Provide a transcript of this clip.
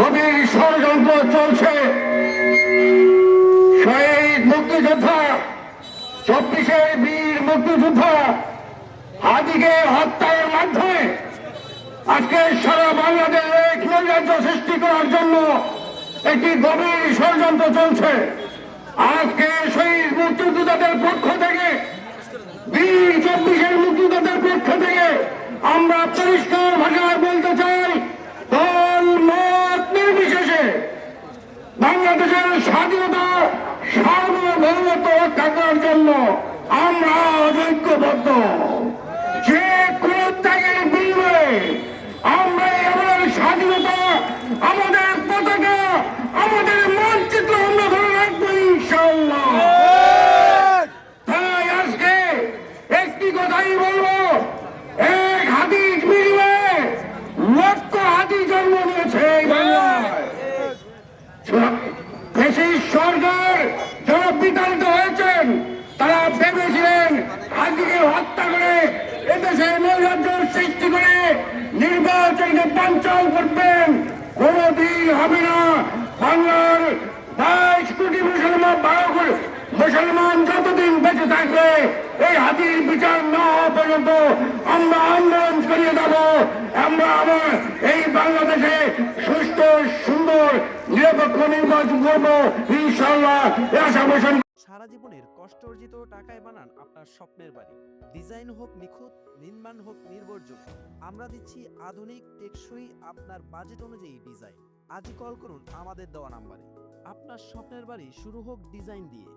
গভীর ষড়যন্ত্র চলছে। শহীদ মুক্তিযোদ্ধা, চব্বিশের বীর মুক্তিযোদ্ধা হাদিকে হত্যার মাধ্যমে আজকে সারা বাংলাদেশে নৈরাজ্য সৃষ্টি করার জন্য একটি গভীর ষড়যন্ত্র চলছে। আজকে শহীদ মুক্তিযোদ্ধাদের পক্ষ বাংলাদেশের স্বাধীনতা সার্বভৌমত্ব রক্ষা করার জন্য আমরা সরকার যারা বিতাড়িত হয়েছেন, তারা ভেবেছিলেন হাতিকে হত্যা করে এদেশে নৈরাজ্য সৃষ্টি করে নির্বাচনকে বাঞ্চাল করবেন। কোনদিন হবে না বাংলার বাইশ কোটি মুসলমান, বারো কোটি মুসলমান যতদিন বেঁচে থাকবে, এই হাতির বিচার না হওয়া পর্যন্ত আমরা আন্দোলন করিয়ে দেব আমরা আমার এই বাংলাদেশে সুস্থ সুন্দর আশা সারা জীবনের কষ্ট অর্জিত টাকায় বানান আপনার স্বপ্নের বাড়ি। ডিজাইন হোক নিখুঁত, নির্মাণ হোক নির্ভরযোগ্য। আমরা দিচ্ছি আধুনিক, টেকসই আপনার বাজেট অনুযায়ী ডিজাইন আজই কল করুন আমাদের দেওয়া নাম্বারে আপনার স্বপ্নের বাড়ি শুরু হোক ডিজাইন দিয়ে।